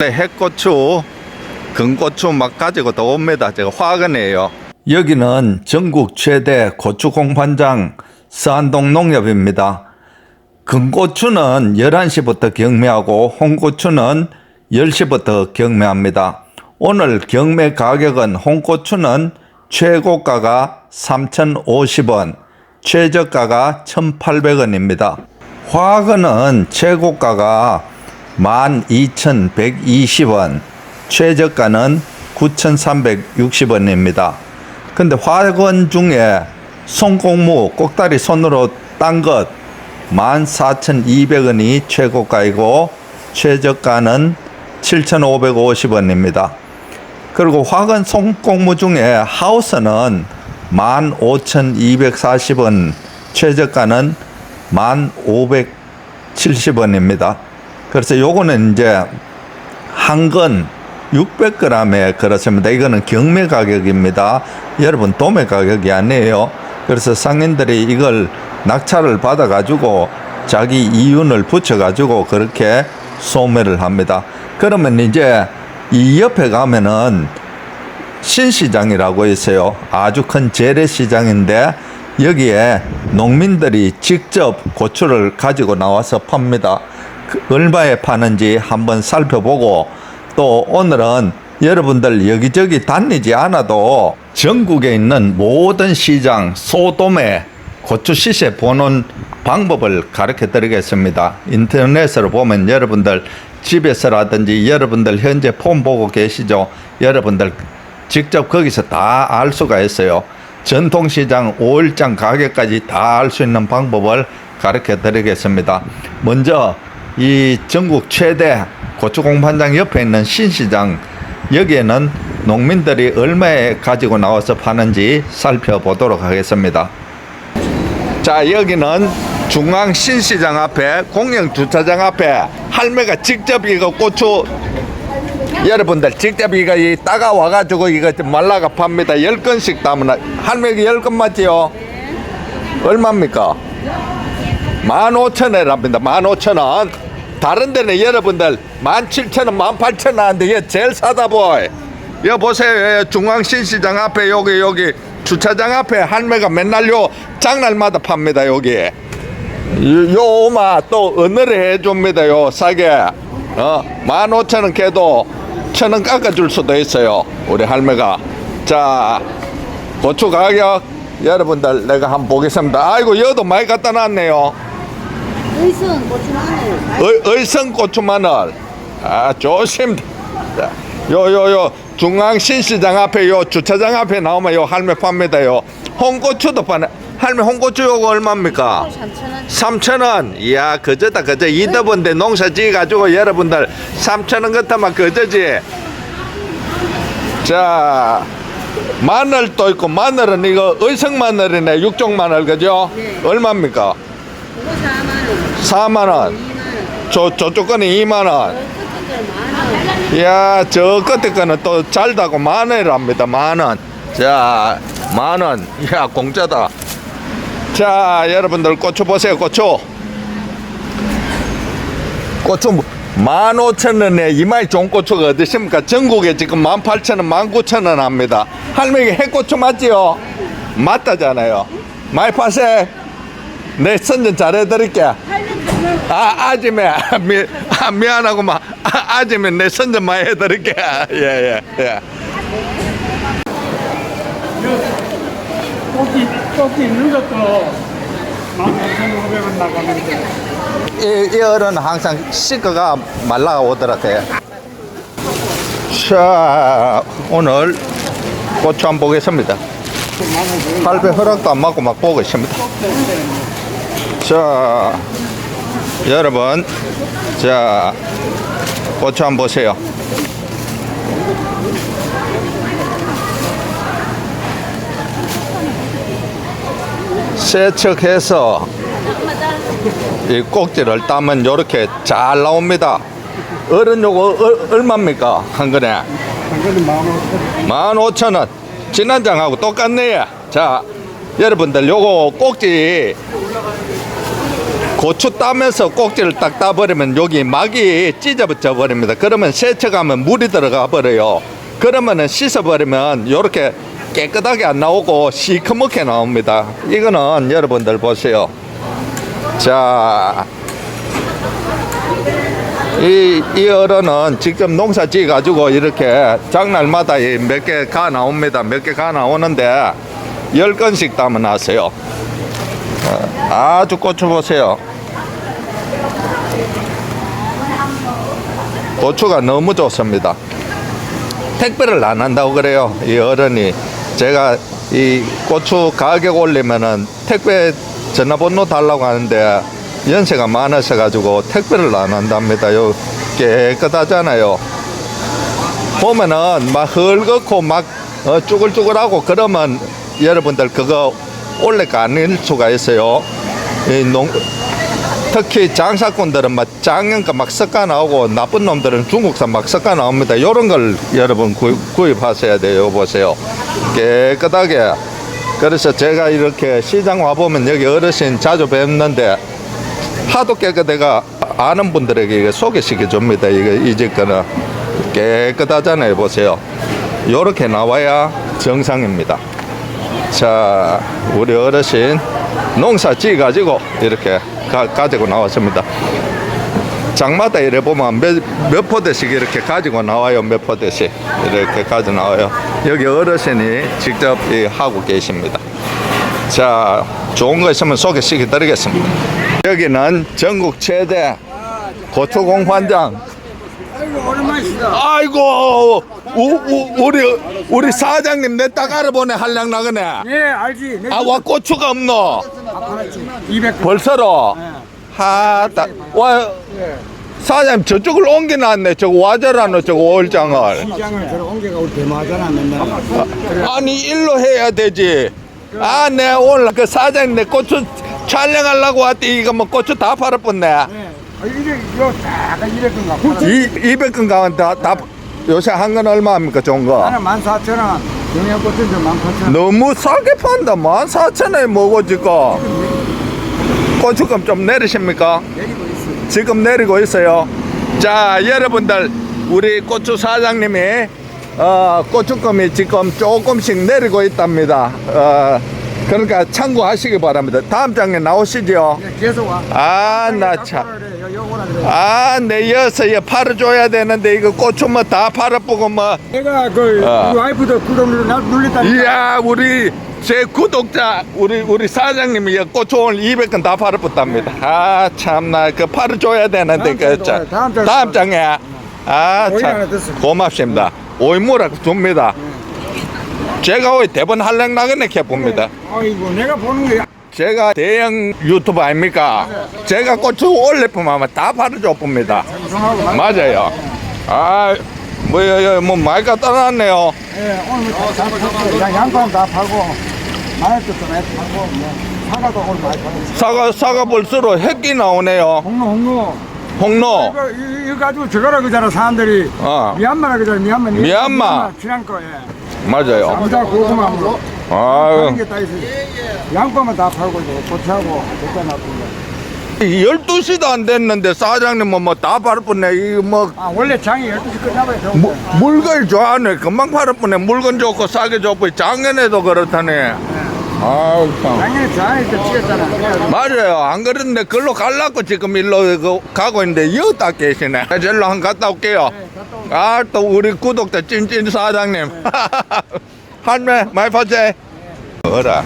네, 핵고추, 금고추 막 가지고 또 옵니다. 제가 화근이에요. 여기는 전국 최대 고추 공판장 서안동 농협입니다. 금고추는 11시부터 경매하고 홍고추는 10시부터 경매합니다. 오늘 경매 가격은 홍고추는 최고가가 3,050원, 최저가가 1,800원입니다. 화근은 최고가가 12,120원, 최저가는 9,360원입니다. 근데 화근 중에 손공무 꼭다리 손으로 딴 것 14,200원이 최고가이고 최저가는 7,550원입니다. 그리고 화근 손공무 중에 하우스는 15,240원, 최저가는 1,570원입니다. 그래서 요거는 이제 한 건 600g에 그렇습니다. 이거는 경매 가격입니다. 여러분 도매 가격이 아니에요. 그래서 상인들이 이걸 낙찰을 받아가지고 자기 이윤을 붙여가지고 그렇게 소매를 합니다. 그러면 이제 이 옆에 가면은 신시장이라고 있어요. 아주 큰 재래시장인데 여기에 농민들이 직접 고추를 가지고 나와서 팝니다. 그 얼마에 파는지 한번 살펴보고 또 오늘은 여러분들 여기저기 다니지 않아도 전국에 있는 모든 시장 소돔에 고추 시세 보는 방법을 가르쳐 드리겠습니다. 인터넷으로 보면 여러분들 집에서라든지 여러분들 현재 폰 보고 계시죠? 여러분들 직접 거기서 다 알 수가 있어요. 전통시장 5일장 가격까지 다 알 수 있는 방법을 가르쳐 드리겠습니다. 먼저 이 전국 최대 고추 공판장 옆에 있는 신시장 여기에는 농민들이 얼마에 가지고 나와서 파는지 살펴보도록 하겠습니다. 자 여기는 중앙 신시장 앞에 공영 주차장 앞에 할매가 직접 이거 고추 여러분들 직접 이거 이 따가 와 가지고 이거 좀 말라가 팝니다. 열 건씩 담으나 할매가 열건 맞지요? 얼마입니까? 만 오천 원이랍니다. 만 오천 원. 다른 데는 여러분들 만 칠천 원, 만 팔천 원 하는데 얘 제일 싸다 보이. 여 보세요. 여 중앙 신시장 앞에 여기 여기 주차장 앞에 할매가 맨날 요 장날마다 팝니다. 여기. 요- 요 오마 또 은어를 해줍니다. 요 싸게. 어, 만 오천 원 개도 천원 깎아줄 수도 있어요. 우리 할매가. 자, 고추 가격 여러분들 내가 한번 보겠습니다. 아이고 여도 많이 갖다 놨네요. 의성 고추 마늘 의, 의성 고추 마늘. 아 좋습니다. 요요 요 중앙 신시장 앞에 요 주차장 앞에 나오면 요 할매 팝니다 요. 홍고추도 파네. 할매 홍고추 요거 얼마입니까? 3,000원 3,000원. 이야, 그저다, 그저. 이더번데 농사 지어가지고 여러분들 3,000원 같으면 그저지. 자, 마늘도 있고, 마늘은 이거 의성 마늘이네. 육종 마늘, 그죠? 네. 얼마입니까? 그거 4만원 4만원. 2만원 저, 저쪽 거는 2만원. 끝들 만원 이야, 저 끝에 거는 또 잘다고 만원이랍니다. 만원. 자, 만원. 이야, 공짜다. 자, 여러분들 고추 보세요, 고추. 고추 만 오천 원에 이마이 좋은 고추가 어디십니까? 전국에 지금 만 팔천 원, 만 구천 원 합니다. 할머니 해고추 맞지요? 맞다잖아요. 많이 파세. 내 선전 잘해드릴게. 아, 아줌에, 미, 아, 미안하구만. 아, 아줌에 내 선전 많이 해드릴게. 예, 예, 예. 꼭지, 꼭지 있는 것도 13,500원 나가는데 이, 이 얼은 항상 시커가 말라가 오더라고요. 자, 오늘 고추 한번 보겠습니다. 할배 허락도 안 맞고 막 보고 있습니다. 자, 여러분, 자, 고추 한번 보세요. 세척해서 이 꼭지를 따면 이렇게 잘 나옵니다. 어른 요거 얼- 얼마입니까? 한 건에 만 오천 원. 진한장하고 똑같네요. 자, 여러분들 요거 꼭지 고추 따면서 꼭지를 딱 따버리면 여기 막이 찢어져 버립니다. 그러면 세척하면 물이 들어가 버려요. 그러면은 씻어버리면 이렇게 깨끗하게 안 나오고 시커멓게 나옵니다. 이거는 여러분들 보세요. 자, 이, 이 어른은 직접 농사 지어 가지고 이렇게 장날마다 몇 개 가 나옵니다. 몇 개 가 나오는데 열 건씩 담아 놨어요. 어, 아주 고추 보세요. 고추가 너무 좋습니다. 택배를 안 한다고 그래요. 이 어른이 제가 이 고추 가격 올리면은 택배 전화번호 달라고 하는데 연세가 많으셔 가지고 택배를 안 한답니다. 요 깨끗하잖아요. 보면은 막 헐겁고 막 어, 쭈글쭈글하고 그러면 여러분들 그거 올레가 아닐 수가 있어요. 이 농, 특히 장사꾼들은 막 작년가 막 섞어 나오고 나쁜 놈들은 중국산 막 섞어 나옵니다. 요런 걸 여러분 구, 구입 하셔야 돼요. 보세요. 깨끗하게. 그래서 제가 이렇게 시장 와보면 여기 어르신 자주 뵙는데 하도 깨끗해가 아는 분들에게 소개시켜 줍니다. 이거 이집 거는 깨끗하잖아요. 보세요. 요렇게 나와야 정상입니다. 자, 우리 어르신 농사 지어 가지고 이렇게 가, 가지고 나왔습니다. 장마다 이래 보면 몇, 몇 포대씩 이렇게 가지고 나와요. 몇 포대씩 이렇게 가지고 나와요. 여기 어르신이 직접 이 하고 계십니다. 자, 좋은 거 있으면 소개시켜 드리겠습니다. 여기는 전국 최대 고추 공판장. 아이고 오랜만이시다. 아이고, 우, 우, 우 리, 우리 사장님 내 딱 알아보네, 한량 나그네. 예 알지. 내 아, 와, 고추가 없노? 팔았지. 200. 벌써로? 하, 딱, 와, 사장님 저쪽을 옮겨놨네. 저거 와저라노, 저거 올장을. 시장을 저러 옮겨가 우리 대마하잖아 맨날. 그래. 아니, 일로 해야 되지. 아, 내 오늘 그 사장님 내 고추 촬영하려고 왔더니 이거 뭐 고추 다 팔아버렸네. 네. 아, 이래 이거 다 이래 건가. 이, 200건 가면 다, 다, 요새 한 건 얼마입니까, 좋은 거? 나는 14,000원. 영양고추인데 18,000원. 너무 싸게 판다. 14,000원에 뭐고, 지금. 고추금 좀 내리십니까? 내리고 있어. 지금 내리고 있어요. 자, 여러분들, 우리 고추 사장님이, 어, 고추금이 지금 조금씩 내리고 있답니다. 어, 그러니까 참고하시기 바랍니다. 다음 장에 나오시죠. 예, 계속 와. 아, 나 참. 아, 내 여서에 팔아줘야 되는데, 이거 고추 뭐다 팔아보고 뭐. 내가 그 아. 우리 와이프도 구독 눌- 눌렸다니까. 이야, 우리, 제 구독자, 우리, 우리 사장님이 이 고추 오늘 200건 다 팔아봤답니다. 아, 참나, 그 팔아줘야 되는데, 다음 그, 장에 자, 또 다음 장에 다음 장에. 아, 오이 하나 참. 고맙습니다. 오이무라 줍니다. 제가 오이 대본 할랭 나겠네, 봅니다. 아이고 내가 보는 거 제가 대형 유튜버 아닙니까? 제가 고추 올려보면 다 팔아줘 봅니다. 맞아요. 아, 뭐, 뭐, 뭐, 많이 갖다 놨네요. 예, 오늘 다 팔고 양 양파는 다 팔고 마늘도 좀 팔고 뭐 사과도 오늘 많이 팔고. 사과, 사과 볼수록 햇기 나오네요. 홍로 홍로. 홍로. 이거 이- 이거 가지고 저거라 그잖아 사람들이. 어. 미얀마라 그잖아 미얀마. 미얀마. 친한 거 예. 맞아요. 감자 고구마 뭐. 아유. 하는 게다 있어. 양파만 다 팔고 이제 고추하고 됐다 놔두고. 12시도 안 됐는데 사장님은 뭐다 팔았네. 이거 뭐아 원래 장이 12시 끝나봐야 돼. 무, 물건 좋아하네. 금방 팔았네. 물건 좋고 싸게 좋고 작년에도 그렇다네. 아유 참. 작년에 장이 때 찍었잖아. 그래가지고 맞아요. 안 그랬는데 글로 갈라고 지금 일로 그 가고 있는데 여기다 계시네. 절로 한 갔다 올게요. 아 또 우리 구독자 찐찐 사장님. 한매 많이 파제. 어라.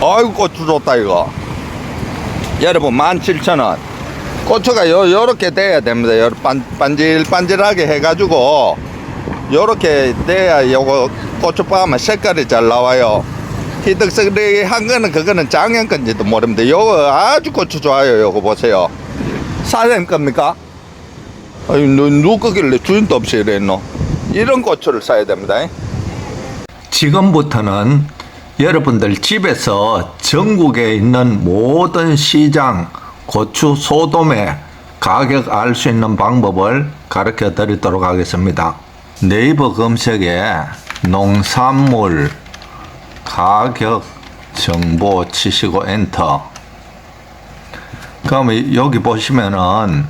아이고 고추 좋다 이거. 여러분 17,000원. 고추가 요 요렇게 돼야 됩니다. 요 반, 반질반질하게 해가지고 요렇게 돼야 요거 고추빵하면 색깔이 잘 나와요. 희득색이 한 거는 그거는 작년 건지도 모릅니다. 요거 아주 고추 좋아요. 요거 보세요. 사장님 겁니까? 아니, 누, 누구 거길래 주인도 없이 이랬노? 이런 고추를 사야 됩니다. 지금부터는 여러분들 집에서 전국에 있는 모든 시장 고추 소돔의 가격 알 수 있는 방법을 가르쳐 드리도록 하겠습니다. 네이버 검색에 농산물 가격 정보 치시고 엔터 그러면 여기 보시면은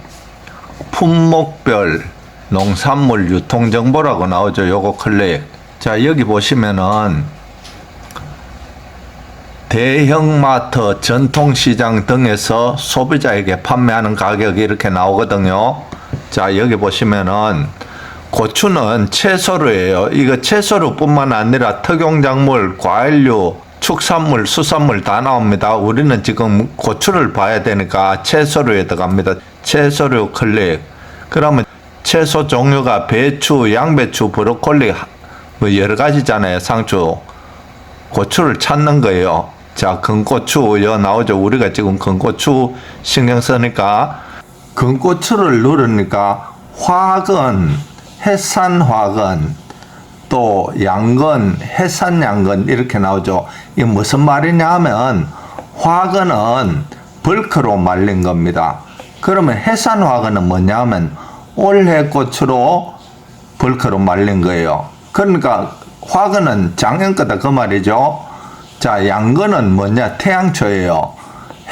품목별 농산물 유통 정보라고 나오죠. 요거 클릭. 자, 여기 보시면은 대형마트, 전통시장 등에서 소비자에게 판매하는 가격이 이렇게 나오거든요. 자, 여기 보시면은 고추는 채소류예요. 이거 채소류뿐만 아니라 특용작물, 과일류, 축산물, 수산물 다 나옵니다. 우리는 지금 고추를 봐야 되니까 채소류에 들어갑니다. 채소류 클릭. 그러면 채소 종류가 배추, 양배추, 브로콜리 뭐 여러 가지잖아요. 상추. 고추를 찾는 거예요. 자, 금고추 여 나오죠. 우리가 지금 금고추 신경 쓰니까 금고추를 누르니까 화근, 해산화근, 또 양근, 해산양근 이렇게 나오죠. 이게 무슨 말이냐 하면 화근은 벌크로 말린 겁니다. 그러면 해산화근은 뭐냐 하면 올해 고추로 벌크로 말린 거예요. 그러니까 화근은 작년 거다 그 말이죠. 자, 양근은 뭐냐? 태양초예요.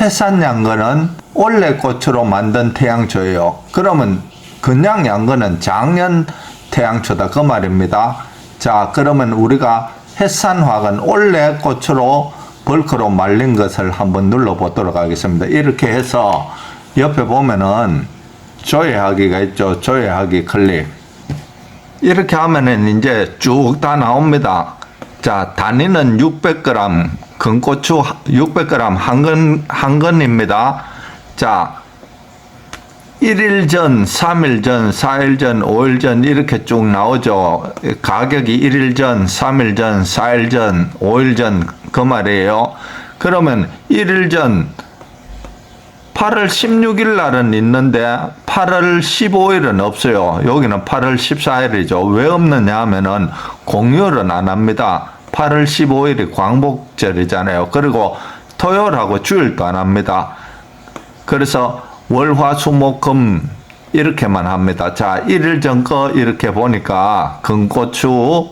해산 양근은 올해 고추로 만든 태양초예요. 그러면 그냥 양근은 작년 태양초다 그 말입니다. 자, 그러면 우리가 해산 화근 올해 고추로 벌크로 말린 것을 한번 눌러 보도록 하겠습니다. 이렇게 해서 옆에 보면은 조회하기가 있죠. 조회하기 클릭. 이렇게 하면은 이제 쭉 다 나옵니다. 자, 단위는 600g, 금고추 600g 한 근, 한 근입니다. 자, 1일 전, 3일 전, 4일 전, 5일 전 이렇게 쭉 나오죠. 가격이 1일 전, 3일 전, 4일 전, 5일 전 그 말이에요. 그러면 1일 전 8월 16일 날은 있는데 8월 15일은 없어요. 여기는 8월 14일이죠. 왜 없느냐 하면은 공휴일은 안 합니다. 8월 15일이 광복절이잖아요. 그리고 토요일하고 주일도 안 합니다. 그래서 월, 화, 수, 목, 금 이렇게만 합니다. 자, 1일 전 거 이렇게 보니까 금고추,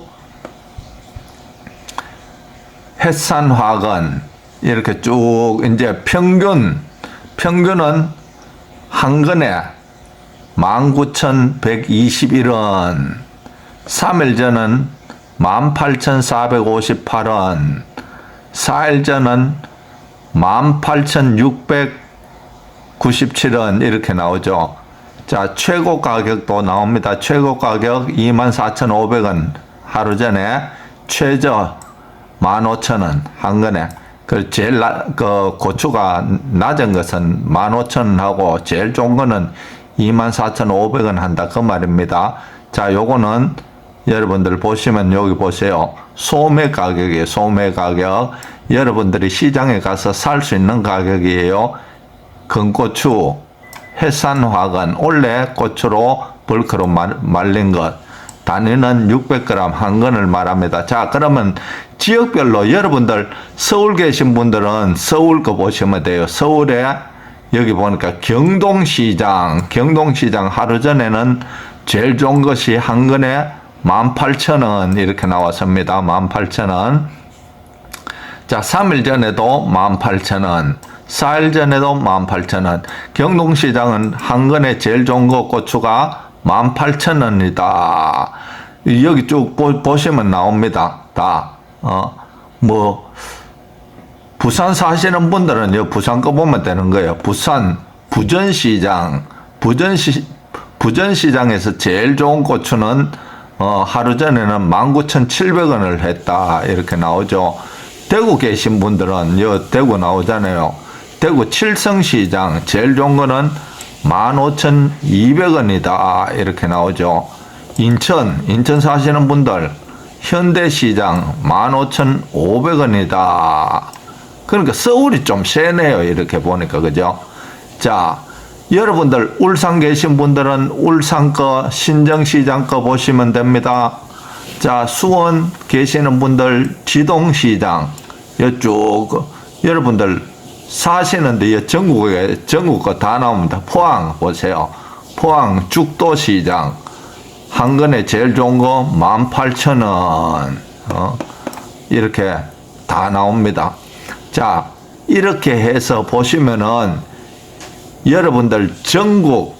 햇산화근 이렇게 쭉 이제 평균 평균은 한 근에 19,121원 3일 전은 18,458원 4일 전은 18,697원 이렇게 나오죠. 자, 최고 가격도 나옵니다. 최고 가격 24,500원 하루 전에 최저 15,000원 한 건에 그 제일 나, 그 고추가 낮은 것은 15,000원하고 제일 좋은 거는 24,500원 한다 그 말입니다. 자, 요거는 여러분들 보시면 여기 보세요. 소매 가격이에요. 소매 가격. 여러분들이 시장에 가서 살 수 있는 가격이에요. 금고추, 해산화근, 올해 고추로 벌크로 말, 말린 것. 단위는 600g 한 건을 말합니다. 자, 그러면 지역별로 여러분들 서울 계신 분들은 서울 거 보시면 돼요. 서울에 여기 보니까 경동시장, 경동시장 하루 전에는 제일 좋은 것이 한 건에 18,000원 이렇게 나왔습니다. 18,000원. 자, 3일 전에도 18,000원. 4일 전에도 18,000원. 경동시장은 한 건에 제일 좋은 거 고추가 18,000원이다. 여기 쭉 보, 보시면 나옵니다. 다. 어, 뭐, 부산 사시는 분들은 요 부산 거 보면 되는 거예요. 부산 부전시장, 부전시, 부전시장에서 제일 좋은 고추는 어, 하루 전에는 19,700원을 했다. 이렇게 나오죠. 대구 계신 분들은 요 대구 나오잖아요. 대구 칠성시장 제일 좋은 거는 15,200원이다. 이렇게 나오죠. 인천, 인천 사시는 분들 현대시장 15,500원이다. 그러니까 서울이 좀 세네요. 이렇게 보니까 그죠? 자, 여러분들 울산 계신 분들은 울산 거 신정시장 거 보시면 됩니다. 자, 수원 계시는 분들 지동시장 이쪽 여러분들 사시는데 이 전국에 전국 거다 나옵니다. 포항 보세요. 포항 죽도시장 한 건에 제일 좋은 거 18,000원. 어? 이렇게 다 나옵니다. 자, 이렇게 해서 보시면은 여러분들 전국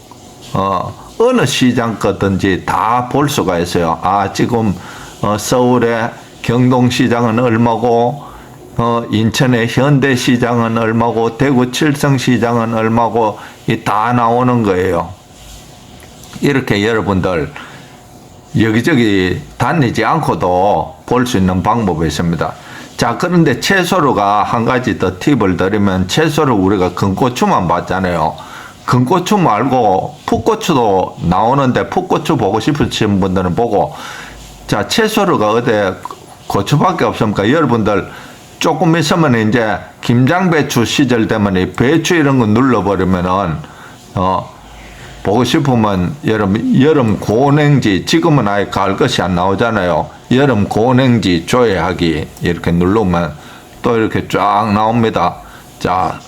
어, 어느 시장 거든지 다 볼 수가 있어요. 아 지금 어, 서울의 경동시장은 얼마고 어, 인천의 현대시장은 얼마고 대구 칠성시장은 얼마고 이다 나오는 거예요. 이렇게 여러분들 여기저기 다니지 않고도 볼 수 있는 방법이 있습니다. 자, 그런데 채소로가 한 가지 더 팁을 드리면 채소를 우리가 금고추만 봤잖아요. 금고추 말고 풋고추도 나오는데 풋고추 보고 싶으신 분들은 보고 자, 채소로가 어디 고추밖에 없습니까? 여러분들 조금 있으면 이제 김장배추 시절 이 배추 이런 거 눌러버리면은 어, 보고 싶으면 여름 여름 고냉지 지금은 아예 가을 것이 안 나오잖아요. 여름 고냉지 조회하기 이렇게 누르면 또 이렇게 쫙 나옵니다. 자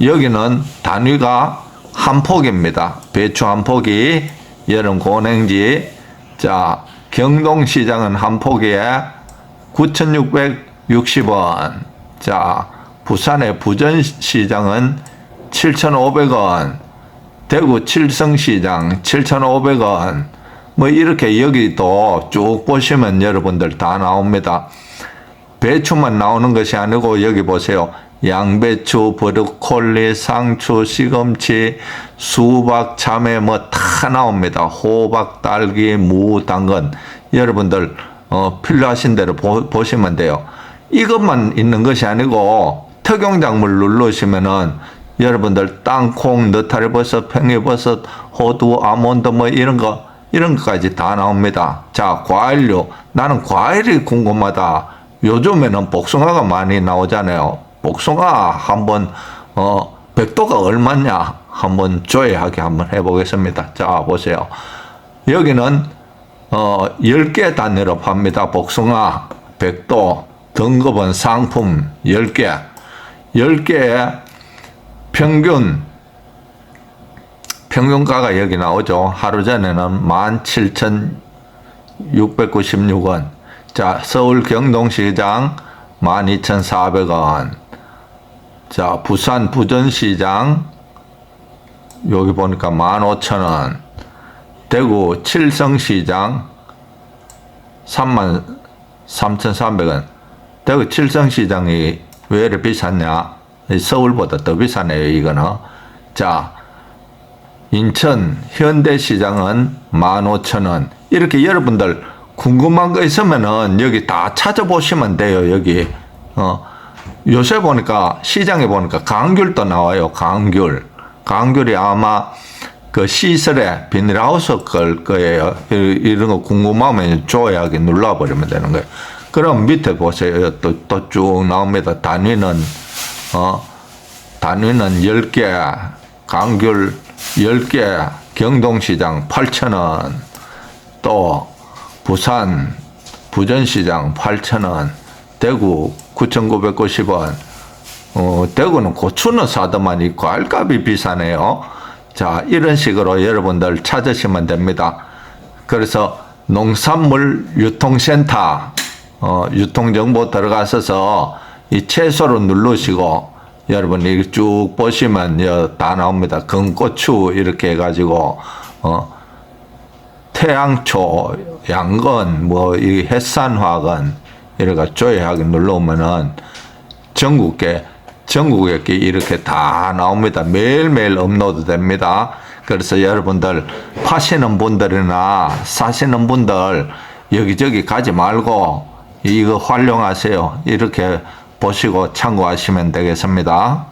여기는 단위가 한 폭입니다. 배추 한 폭이 여름 고냉지 자 경동시장은 한 폭에 9,660원. 자 부산의 부전시장은 7,500원. 대구 칠성시장 7,500원. 뭐 이렇게 여기도 쭉 보시면 여러분들 다 나옵니다. 배추만 나오는 것이 아니고 여기 보세요. 양배추, 브로콜리, 상추, 시금치, 수박, 참외 뭐 다 나옵니다. 호박, 딸기, 무, 당근. 여러분들 어, 필요하신 대로 보, 보시면 돼요. 이것만 있는 것이 아니고 특용작물 누르시면은 여러분들 땅콩, 느타리버섯, 팽이버섯, 호두, 아몬드 뭐 이런 거 이런 것까지 다 나옵니다. 자, 과일류. 나는 과일이 궁금하다. 요즘에는 복숭아가 많이 나오잖아요. 복숭아 한번 어 백도가 얼마냐 한번 조회하게 한번 해보겠습니다. 자, 보세요. 여기는 어 10개 단위로 팝니다. 복숭아, 백도, 등급은 상품 10개. 10개에 평균 평균가가 여기 나오죠. 하루 전에는 17,696원. 자, 서울 경동시장 12,400원. 자, 부산 부전시장 여기 보니까 15,000원. 대구 칠성시장 3만 3,300원. 대구 칠성시장이 왜 이렇게 비쌌냐? 서울보다 더 비싸네요, 이거는. 자, 인천 현대시장은 15,000원. 이렇게 여러분들 궁금한 거 있으면은 여기 다 찾아보시면 돼요, 여기. 어, 요새 보니까 시장에 보니까 강귤도 나와요, 강귤. 강귤이 아마 그 시설에 비닐하우스 걸 거예요. 이- 이런 거 궁금하면 좋아하기 눌러버리면 되는 거예요. 그럼 밑에 보세요. 또, 또 쭉 나옵니다. 단위는, 어, 단위는 10개, 강귤 10개, 경동시장 8,000원, 또 부산 부전시장 8,000원, 대구 9,990원, 어, 대구는 고추는 사더만 이 과일값이 비싸네요. 자, 이런 식으로 여러분들 찾으시면 됩니다. 그래서 농산물 유통센터, 어, 유통정보 들어가셔서 이 채소로 누르시고 여러분 이렇게 쭉 보시면 여, 다 나옵니다. 금고추 이렇게 해가지고, 어, 태양초, 양건, 뭐, 이 햇산화건, 이래가 조회하기 눌러오면은 전국에, 전국에 이렇게 다 나옵니다. 매일매일 업로드 됩니다. 그래서 여러분들 파시는 분들이나 사시는 분들 여기저기 가지 말고 이거 활용하세요. 이렇게 보시고 참고하시면 되겠습니다.